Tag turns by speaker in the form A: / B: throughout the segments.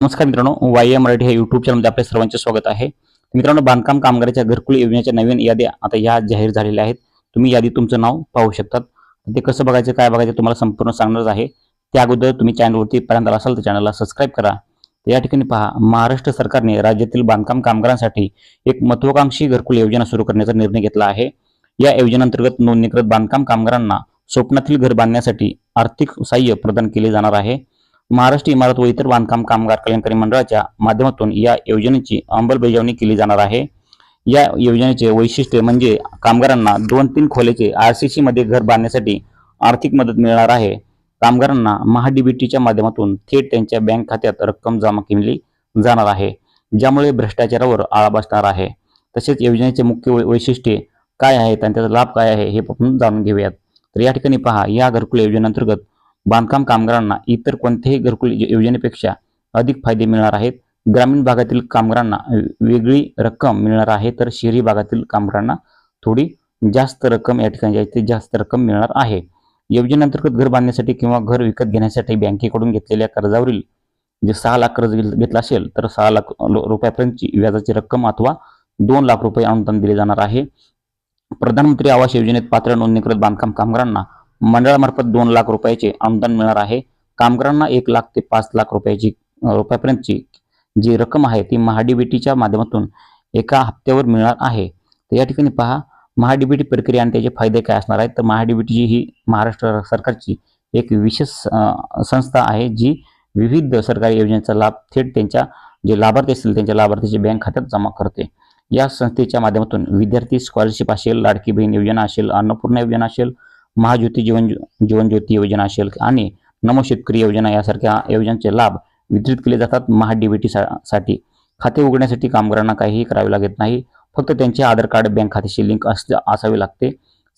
A: नमस्कार मित्रांनो Y M Marathi या युट्यूब चॅनलमध्ये आपल्या सर्वांचे स्वागत आहे. मित्रांनो बांधकाम कामगाराच्या घरकुल योजनेच्या नवीन याद्या आता या जाहीर झालेल्या आहेत. तुम्ही यादी तुमचं नाव पाहू शकतात. ते कसं बघायचं काय बघायचं तुम्हाला संपूर्ण सांगणारच आहे. त्या अगोदर तुम्ही चॅनलवरती पर्यंत असाल तर चॅनलला सबस्क्राईब करा. या ठिकाणी पहा महाराष्ट्र सरकारने राज्यातील बांधकाम कामगारांसाठी एक महत्वाकांक्षी घरकुल योजना सुरू करण्याचा निर्णय घेतला आहे. या योजनेअंतर्गत नोंदणीकृत बांधकाम कामगारांना स्वप्नातील घर बांधण्यासाठी आर्थिक सहाय्य प्रदान केले जाणार आहे. महाराष्ट्र इमारत व इतर बांधकाम कामगार कल्याणकारी मंडळाच्या माध्यमातून या योजनेची अंमलबजावणी केली जाणार आहे. या योजनेचे वैशिष्ट्य म्हणजे कामगारांना दोन तीन खोल्याचे आरसीसी मध्ये घर बांधण्यासाठी आर्थिक मदत मिळणार आहे. कामगारांना महाडीबीटीच्या माध्यमातून थेट त्यांच्या बँक खात्यात रक्कम जमा केली जाणार आहे ज्यामुळे भ्रष्टाचारावर आळा बसणार आहे. तसेच योजनेचे मुख्य वैशिष्ट्ये काय आहेत आणि त्याचा लाभ काय आहे हे आपण जाणून घेऊयात. तर या ठिकाणी पहा या घरकुल योजनेअंतर्गत बांधकाम कामगारांना इतर कोणत्याही घरकुल योजनेपेक्षा अधिक फायदे मिळणार आहेत. ग्रामीण भागातील कामगारांना वेगळी रक्कम मिळणार आहे तर शहरी भागातील कामगारांना थोडी जास्त रक्कम या ठिकाणी जास्तीत जास्त रक्कम मिळणार आहे. योजनेअंतर्गत घर बांधण्यासाठी किंवा घर विकत घेण्यासाठी बँकेकडून घेतलेल्या कर्जावरील जे सहा लाख कर्ज घेतला असेल तर सहा लाख रुपयापर्यंतची व्याजाची रक्कम अथवा दोन लाख रुपये अनुदान दिले जाणार आहे. प्रधानमंत्री आवास योजनेत पात्र नोंदणीकृत बांधकाम कामगारांना मंडळामार्फत दोन लाख रुपयाचे अनुदान मिळणार आहे. कामगारांना एक लाख ते पाच लाख रुपयाची रुपयापर्यंतची जी रक्कम आहे ती महाडीबीटीच्या माध्यमातून एका हप्त्यावर मिळणार आहे. तर या ठिकाणी पहा महाडीबीटी प्रक्रिया आणि त्याचे फायदे काय असणार आहेत? तर महाडीबीटी ही महाराष्ट्र सरकारची एक विशेष संस्था आहे जी विविध सरकारी योजनेचा लाभ थेट त्यांच्या जे लाभार्थी असतील त्यांच्या लाभार्थीचे बँक खात्यात जमा करते. या संस्थेच्या माध्यमातून विद्यार्थी स्कॉलरशिप असेल लाडकी बहीण योजना असेल अन्नपूर्णा योजना असेल महाज्योती जीवन जीवन ज्योती योजना असेल आणि नमो शेतकरी योजना यासारख्या योजनांचे लाभ वितरित केले जातात महाडीबीटी साठी. खाते उघडण्यासाठी कामगारांना काहीही करावे लागत नाही. फक्त त्यांचे आधार कार्ड बँक खात्याशी लिंक अस असावे लागते.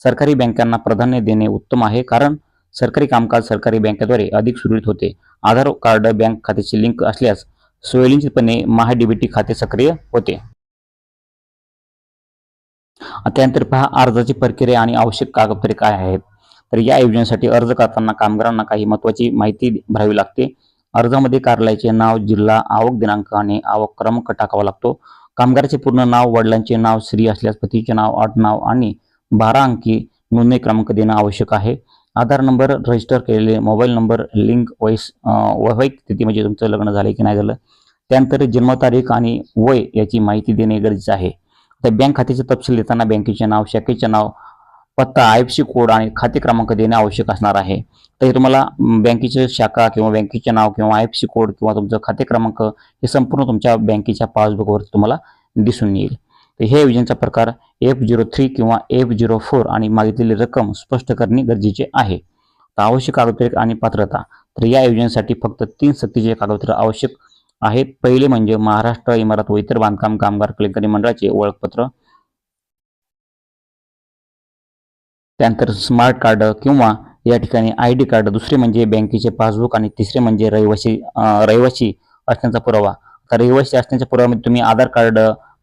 A: सरकारी बँकांना प्राधान्य देणे उत्तम आहे कारण सरकारी कामकाज सरकारी बँकेद्वारे अधिक सुरळीत होते. आधार कार्ड बँक खात्याची लिंक असल्यास स्वयंचलितपणे महाडीबीटी खाते सक्रिय होते. त्यानंतर पहा अर्जाची प्रक्रिया आणि आवश्यक कागदपत्रे काय आहेत. तर या योजनेसाठी अर्ज करताना कामगारांना काही महत्वाची माहिती भरावी लागते. अर्जामध्ये कार्यालयाचे नाव जिल्हा आवक दिनांक आणि आवक क्रमांक टाकावा लागतो. कामगाराचे पूर्ण नाव वडिलांचे नाव स्त्री असल्यास पतीचे नाव आडनाव आणि बारा अंकी नोंदणी क्रमांक देणं आवश्यक आहे. आधार नंबर रजिस्टर केलेले मोबाईल नंबर लिंक वैस वैवाहिक स्थिती म्हणजे तुमचं लग्न झालं की नाही झालं त्यानंतर जन्मतारीख आणि वय याची माहिती देणे गरजेचे आहे. तर बँक खात्याचे तपशील देताना बँकेचे नाव शाखेचे नाव पत्ता आय एफ सी कोड आणि खाते क्रमांक देणे आवश्यक असणार आहे. तर हे तुम्हाला बँकेची शाखा किंवा बँकेचे नाव किंवा आय एफ सी कोड किंवा तुमचं खाते क्रमांक हे संपूर्ण तुमच्या बँकेच्या पासबुकवर तुम्हाला दिसून येईल. तर हे योजनेचा प्रकार एफ झिरो थ्री किंवा एफ झिरो फोर आणि मागितलेली रक्कम स्पष्ट करणे गरजेचे आहे. तर आवश्यक कागदपत्रे आणि पात्रता. तर या योजनेसाठी फक्त तीन सक्तीचे कागदपत्र आवश्यक आहेत. पहिले म्हणजे महाराष्ट्र इमारत व इतर बांधकाम कामगार कलेक्टरी मंडळाचे ओळखपत्र त्यानंतर स्मार्ट कार्ड किंवा या ठिकाणी आय डी कार्ड दुसरे म्हणजे बँकेचे पासबुक आणि तिसरे म्हणजे रहिवासी रहिवासी असण्याचा पुरावा. आता रहिवासी असण्याच्या पुराव्यामध्ये तुम्ही आधार कार्ड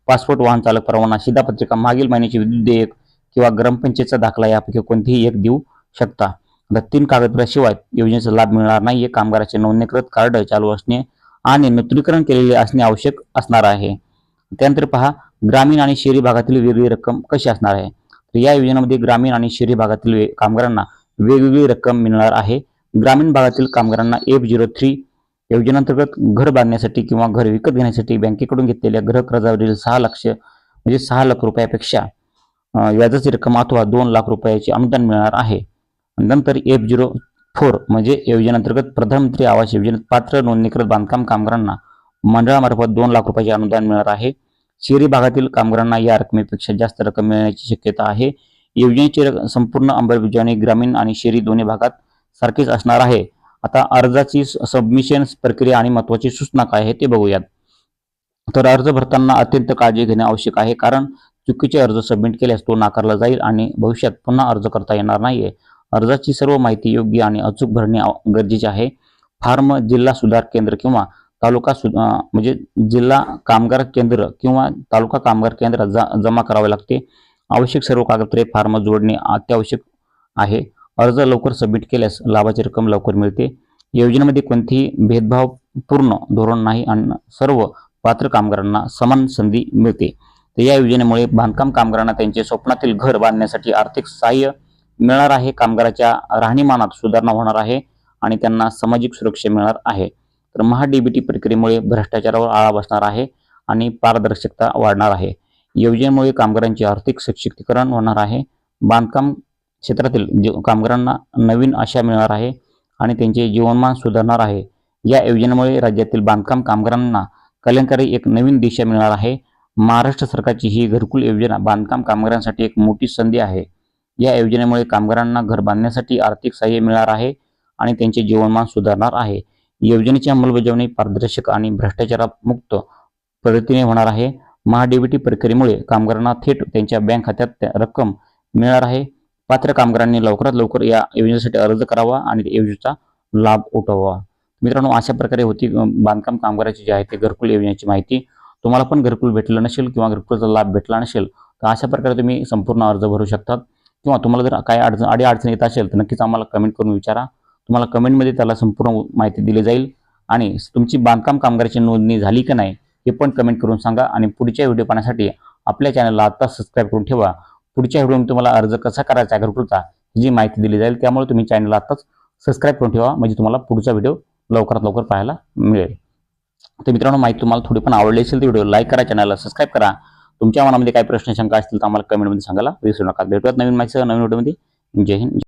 A: पासपोर्ट वाहन चालक परवाना शिधापत्रिका मागील महिन्याची विद्युत देयक किंवा ग्रामपंचायतचा दाखला यापैकी कोणतीही एक देऊ शकता. आता तीन कागदपत्राशिवाय योजनेचा लाभ मिळणार नाहीये कामगाराचे नोंदणीकृत कार्ड चालू असणे आणि नूतनीकरण केलेले असणे आवश्यक असणार आहे. त्यानंतर पहा ग्रामीण आणि शहरी भागातील वेगळी रक्कम कशी असणार आहे? तर या योजनेमध्ये ग्रामीण आणि शहरी भागातील वे- कामगारांना वेगवेगळी रक्कम मिळणार आहे. ग्रामीण भागातील कामगारांना एफ झिरो थ्री योजनेअंतर्गत घर बांधण्यासाठी किंवा घर विकत घेण्यासाठी बँकेकडून घेतलेल्या ग्रह कर्जावरील सहा लक्ष म्हणजे सहा लाख रुपयापेक्षा व्याजाची रक्कम अथवा दोन लाख रुपयाचे अनुदान मिळणार आहे. नंतर एफ झिरो फोर म्हणजे योजनेअंतर्गत प्रधानमंत्री आवास योजनेत पात्र नोंदणीकृत बांधकाम कामगारांना मंडळामार्फत दोन लाख रुपयाचे अनुदान मिळणार आहे. शहरी भागातील कामगारांना या रकमेपेक्षा जास्त रक्कम मिळण्याची शक्यता आहे. योजनेची संपूर्ण अंमलबजावणी ग्रामीण आणि शहरी दोन्ही भागात सारखीच असणार आहे. आता अर्जाची सबमिशन प्रक्रिया आणि महत्वाची सूचना काय आहे ते बघूयात. तर अर्ज भरताना अत्यंत काळजी घेणे आवश्यक आहे कारण चुकीचे अर्ज सबमिट केल्यास तो नाकारला जाईल आणि भविष्यात पुन्हा अर्ज करता येणार नाहीये. अर्जाची सर्व माहिती योग्य आणि अचूक भरणे गरजेचे आहे. फार्म जिल्हा सुधार केंद्र किंवा तालुका सु म्हणजे जिल्हा कामगार केंद्र किंवा तालुका कामगार केंद्रात जा जमा करावे लागते. आवश्यक सर्व कागदपत्रे फार्म जोडणे अत्यावश्यक आहे. अर्ज लवकर सबमिट केल्यास लाभाची रक्कम लवकर मिळते. योजनेमध्ये कोणतीही भेदभावपूर्ण धोरण नाही आणि सर्व पात्र कामगारांना समान संधी मिळते. तर या योजनेमुळे बांधकाम कामगारांना त्यांचे स्वप्नातील घर बांधण्यासाठी आर्थिक सहाय्य मिळणार आहे. कामगाराच्या राहणीमानात सुधारणा होणार आहे आणि त्यांना सामाजिक सुरक्षा मिळणार आहे. तर महाडीबीटी प्रक्रियेमुळे भ्रष्टाचारावर आळा बसणार आहे आणि पारदर्शकता वाढणार आहे. योजनेमुळे कामगारांचे आर्थिक सशक्तीकरण होणार आहे. बांधकाम क्षेत्रातील कामगारांना नवीन आशा मिळणार आहे आणि त्यांचे जीवनमान सुधारणार आहे. या योजनेमुळे राज्यातील बांधकाम कामगारांना कल्याणकारी एक नवीन दिशा मिळणार आहे. महाराष्ट्र सरकारची ही घरकुल योजना बांधकाम कामगारांसाठी एक मोठी संधी आहे. या योजनेमुळे कामगारांना घर बांधण्यासाठी आर्थिक सहाय्य मिळणार आहे आणि त्यांचे जीवनमान सुधारणार आहे. योजनेची अंमलबजावणी पारदर्शक आणि भ्रष्टाचारमुक्त पद्धतीने होणार आहे. महाडीबीटी प्रक्रियेमुळे कामगारांना थेट त्यांच्या बँक खात्यात त्या रक्कम मिळणार आहे. पात्र कामगारांनी लवकरात लवकर या योजनेसाठी अर्ज करावा आणि योजनेचा लाभ उठवावा. मित्रांनो अशा प्रकारे होती बांधकाम कामगाराची जी आहे ते घरकुल योजनेची माहिती. तुम्हाला पण घरकुल भेटलं नसेल किंवा घरकुलचा लाभ भेटला नसेल तर अशा प्रकारे तुम्ही संपूर्ण अर्ज भरू शकतात. किंवा तुम्हाला जर काय अडचण अडी अडचण येत असेल तर नक्कीच आम्हाला कमेंट करून विचारा. तुम्हाला कमेंटमध्ये त्याला संपूर्ण माहिती दिली जाईल. आणि तुमची बांधकाम कामगाराची नोंदणी झाली की नाही हे पण कमेंट करून सांगा. आणि पुढच्या व्हिडिओ पाहण्यासाठी आपल्या चॅनलला आता सबस्क्राईब करून ठेवा. पुढच्या व्हिडिओमध्ये तुम्हाला अर्ज कसा करायचा आहे घरकुलचा ही जी माहिती दिली जाईल त्यामुळे तुम्ही चॅनलला आत्ताच सबस्क्राईब करून ठेवा. म्हणजे तुम्हाला पुढचा व्हिडिओ लवकरात लवकर पाहायला मिळेल. तर मित्रांनो माहिती तुम्हाला थोडी पण आवडली असेल तर व्हिडिओ लाईक करा चॅनलला सबस्क्राईब करा. तुमच्या मनामध्ये काही प्रश्न शंका असतील तर आम्हाला कमेंटमध्ये सांगायला विसरू नका. भेटूयात नवीन माहिती नवीन व्हिडिओमध्ये जय हिंद.